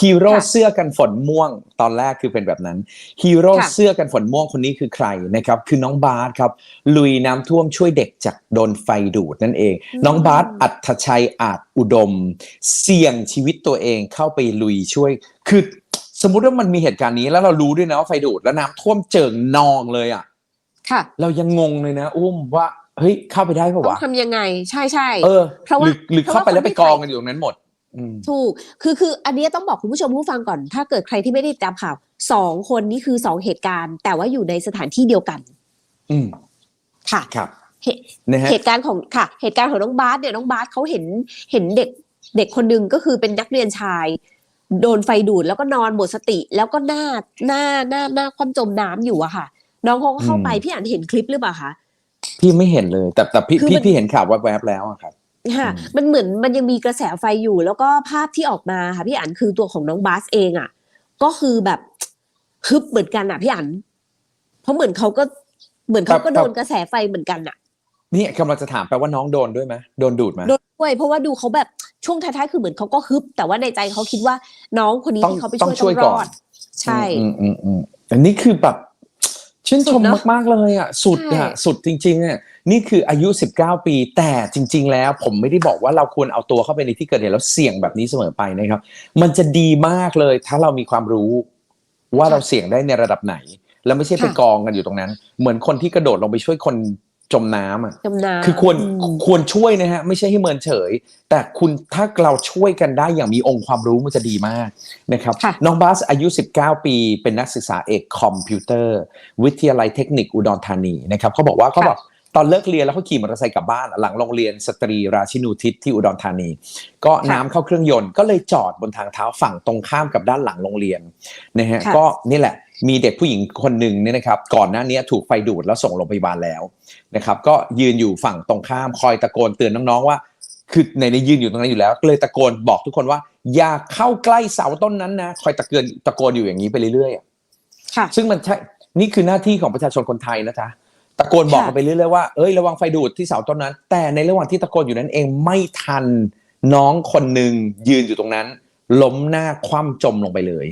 ฮีโร่ค่ะเสื้อกันฝนม่วงตอนแรกคือเป็นแบบนั้นฮีโร่ค่ะเสื้อกันฝนม่วงคนนี้คือใครนะครับคือน้องบาสครับลุยน้ำท่วมช่วยเด็กจากโดนไฟดูดนั่นเอง น้องบาสอัธชัยอาจอุดม เสี่ยงชีวิตตัวเองเข้าไปลุยช่วยคือสมมุติว่ามันมีเหตุการณ์นี้แล้วเรารู้ด้วยนะว่าไฟดูดแล้วน้ำท่วมเจิ่งนองเลยอะค่ะ เรายังงงเลยนะ อุ้มว่าเฮ้ยเข้าไปได้ปะต้อวะงทำยังไง ใช่ใช่เออเพราะหว่ารือหรือเพราะเข้าไปว่าแล้วคนไปที่กองใส่กันอยู่ตรงนั้นหมดอืม ถูกคือคืออันนี้ต้องบอกคุณผู้ชมผู้ฟังก่อน ถ้าเกิดใครที่ไม่ได้ติดตามข่าวสองคนนี่คือสองเหตุการณ์ แต่ว่าอยู่ในสถานที่เดียวกัน อืมค่ะครับเหนะฮะเหตุการณ์ของค่ะ เหตุการณ์ของน้องบาสเนี่ยน้องบาสเขาเห็นเห็นเด็กเด็กคนหนึ่งก็คือเป็นนักเรียนชาย โดนไฟดูดแล้วก็นอนหมดสติ แล้วก็หน้าหน้าหน้าหน้าคว่ำจมน้ำอยู่อะค่ะ น้องเขาก็เข้าไปอืมพี่อ่านเห็นคลิปหรือเปล่าคะพี่ไม่เห็นเลย แต่แต่พี่คือพี่มันพี่เห็นข่าวแวบๆแล้วอะครับ ค่ะอืมมันเหมือนมันยังมีกระแสไฟอยู่ แล้วก็ภาพที่ออกมาค่ะพี่อันคือตัวของน้องบาสเองอะ ก็คือแบบฮึบเหมือนกันอะพี่อันเพราะเหมือนเขาก็เหมือนเขาก็โดนกระแสไฟเหมือนกันอะนี่กำลังจะถามแปลว่าน้องโดนด้วยไหมโดนดูดไหมโดนด้วยเพราะว่าดูเขาแบบช่วงท้ายๆคือเหมือนเขาก็ฮึบ แต่ว่าในใจเขาคิดว่าน้องคนนี้ต้องที่เขาไปต้ช่อวยงช่วยต้องรก่ออนดใช่อืมอืมอืมอันนี้คือแบบ ชื่นชมสุดเนอะมาก ๆ เลยอะ สุดอะใช่สุดจริงๆอะนี่คืออายุ 19 ปี แต่จริง ๆ แล้วผมไม่ได้บอกว่าเราควรเอาตัวเข้าไปในที่เกิดเหตุแล้วเสี่ยงแบบนี้เสมอไปนะครับ มันจะดีมากเลยถ้าเรามีความรู้ว่าเราเสี่ยงได้ในระดับไหน แล้วไม่ใช่ไปกองกันอยู่ตรงนั้น เหมือนคนที่กระโดดลงไปช่วยคน จมน้ำอะจำนาคือควรมควรช่วยนะฮะไม่ใช่ให้เมินเฉย แต่คุณถ้าเราช่วยกันได้อย่างมีองค์ความรู้มันจะดีมากนะครับค่ะน้องบาสอายุ 19 ปี เป็นนักศึกษาเอกคอมพิวเตอร์ วิทยาลัยเทคนิคอุดรธานีนะครับเขาบอกว่าเขาแบบตอนเลิกเรียนแล้วเขาขี่มอเตอร์ไซค์กลับบ้าน หลังโรงเรียนสตรีราชินูทิศที่อุดรธานี ก็น้ำเข้าเครื่องยนต์ก็เลยจอดบนทางเท้าฝั่งตรงข้ามกับด้านหลังโรงเรียนนะฮะค่ะก็นี่แหละ มีเด็กผู้หญิงคนหนึ่งเนี่ยนะครับก่อนหน้านี้ถูกไฟดูดแล้วส่งโรงพยาบาลแล้วนะครับก็ยืนอยู่ฝั่งตรงข้ามคอยตะโกนเตือนน้องๆว่า คือในในยืนอยู่ตรงนั้นอยู่แล้วก็เลยตะโกนบอกทุกคนว่า อย่าเข้าใกล้เสาต้นนั้นนะคอยตะเกือนตะโกนอยู่อย่างนี้ไปเรื่อยๆอะค่ะซึ่งมันใช่นี่คือหน้าที่ของประชาชนคนไทยนะจ๊ะตะโกนบอกค่ะกันไปเรื่อยๆว่าเอ้ยระวังไฟดูดที่เสาต้นนั้น แต่ในระหว่างที่ตะโกนอยู่นั้นเองไม่ทันน้องคนหนึ่งยืนอยู่ตรงนั้น ล้มหน้าคว่ำจมลงไปเลย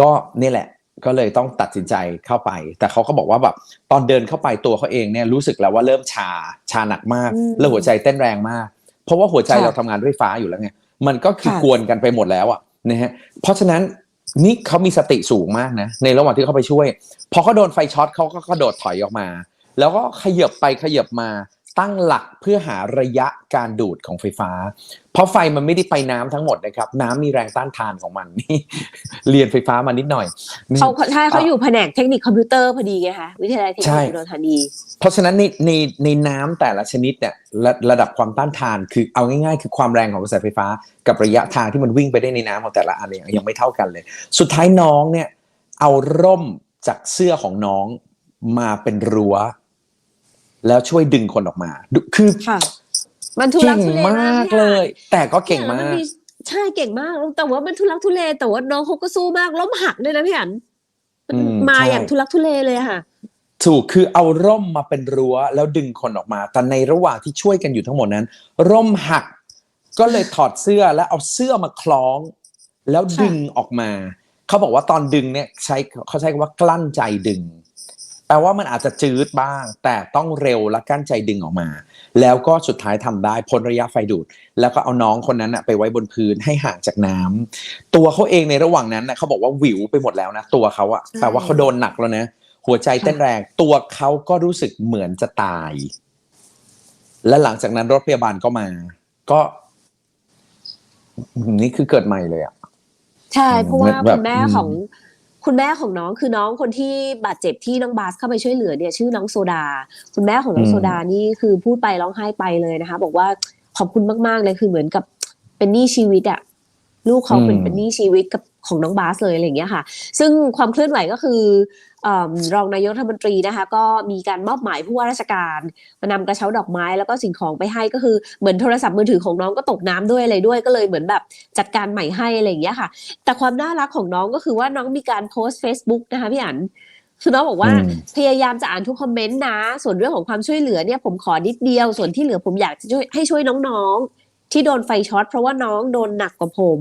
ก็นี่แหละ ก็เลยต้องตัดสินใจเข้าไป แต่เขาก็บอกว่าแบบตอนเดินเข้าไปตัวเขาเองเนี่ยรู้สึกแล้วว่าเริ่มชาชาหนักมากอืมแล้วหัวใจเต้นแรงมาก เพราะว่าหัวใจค่ะเราทำงานด้วยไฟฟ้าอยู่แล้วไงมันก็คือค่ะกวนกันไปหมดแล้วอะนะฮะเพราะฉะนั้นนี่เขามีสติสูงมากนะในระหว่างที่เขาไปช่วยพอเขาโดนไฟช็อตเขาก็กระโดดถอยออกมา แล้วก็ขยับไปขยับมา ตั้งหลักเพื่อหาระยะการดูดของไฟฟ้า เพราะไฟมันไม่ได้ไปน้ำทั้งหมดนะครับ น้ำมีแรงต้านทานของมันนี่เรียนไฟฟ้ามานิดหน่อยเขาใช่เขาอะอยู่แผนกเทคนิคคอมพิวเตอร์พอดีไงคะวิทยาลัยเทคใช่นิคอุดรธานีเพราะฉะนั้นในในในน้ำแต่ละชนิดเนี่ยระระดับความต้านทานคือเอาง่ายๆ คือความแรงของกระแสไฟฟ้า กับระยะทางที่มันวิ่งไปได้ในน้ำของแต่ละอันเนี่ยยังไม่เท่ากันเลย สุดท้ายน้องเนี่ยเอาร่มจากเสื้อของน้องมาเป็นรั้ว แล้วช่วยดึงคนออกมาดูคือค่ะมันทุลัเก่กงทุเลมากพี่เลอะยแต่ก็เก่งมากนี่ยนใช่เก่งมาก แต่ว่ามันทุลักทุเล แต่ว่าน้องเขาก็สู้มากล้มหักด้วยนะพี่อันมันอืมมาใช่อย่างทุลักทุเลเลยค่ะ ถูกคือเอาร่มมาเป็นรั้วแล้วดึงคนออกมา แต่ในระหว่างที่ช่วยกันอยู่ทั้งหมดนั้น ร่มหัก ก็เลยถอดเสื้อแล้วเอาเสื้อมาคล้อง แล้วดึงออกมา เขาบอกว่าตอนดึงเนี่ยใช้เขาใช้คำว่ากลั้นใจดึง แปลว่ามันอาจจะจืดบ้าง แต่ต้องเร็วและกลั้นใจดึงออกมา แล้วก็สุดท้ายทำได้พ้นระยะไฟดูด แล้วก็เอาน้องคนนั้นนะไปไว้บนพื้นให้ห่างจากน้ำตัวเขาเองในระหว่างนั้นนะเขาบอกว่าหวิวไปหมดแล้วนะตัวเขาอะใช่แปลว่าเขาโดนหนักแล้วนะหัวใจเต้นแรงตัวเขาก็รู้สึกเหมือนจะตาย และหลังจากนั้นรถพยาบาลก็มา ก็นี่คือเกิดใหม่เลยอะใช่เพราะว่าแบบคุณแม่อืมของ คุณแม่ของน้องคือน้องคนที่บาดเจ็บที่น้องบาสเข้าไปช่วยเหลือเนี่ยชื่อน้องโซดา คุณแม่ของน้องโซดานี่คือพูดไปร้องไห้ไปเลยนะคะ บอกว่าขอบคุณมากๆเลยคือเหมือนกับเป็นหนี้ชีวิตอะลูกเขาเป็นอืมเป็นหนี้ชีวิตกับ ของน้องบาสเลยอะไรอย่างเงี้ยค่ะ ซึ่งความเคลื่อนไหวก็คือเอมรองนายกรัฐมนตรีนะคะ ก็มีการมอบหมายผู้ว่าราชการมานำกระเช้าดอกไม้แล้วก็สิ่งของไปให้ก็คือเหมือนโทรศัพท์มือถือของน้องก็ตกน้ำด้วยอะไรด้วยก็เลยเหมือนแบบจัดการใหม่ให้อะไรอย่างเงี้ยค่ะ แต่ความน่ารักของน้องก็คือว่าน้องมีการโพสต์ Facebook นะคะพี่อันคือน้องบอกว่าอืมพยายามจะอ่านทุกคอมเมนต์นะ ส่วนเรื่องของความช่วยเหลือเนี่ยผมขอนิดเดียว ส่วนที่เหลือผมอยากจะช่วยให้ช่วยน้องๆที่โดนไฟช็อตเพราะว่าน้องโดนหนักกว่าผม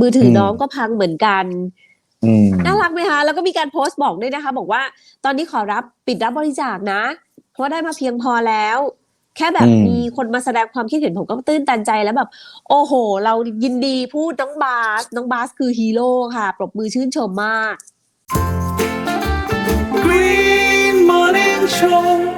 มือถืออมน้องก็พังเหมือนกันอืมน่ารักไหมคะ แล้วก็มีการโพสต์บอกด้วยนะคะ บอกว่าตอนนี้ขอรับปิดรับบริจาคนะ เพราะว่าได้มาเพียงพอแล้ว แค่แบบอืมมีคนมาแสดงความคิดเห็นผมก็ตื้นตันใจแล้วแบบ โอ้โห เรายินดีพูดน้องบาส น้องบาสคือฮีโร่ค่ะ ปรบมือชื่นชมมาก Green Morning Show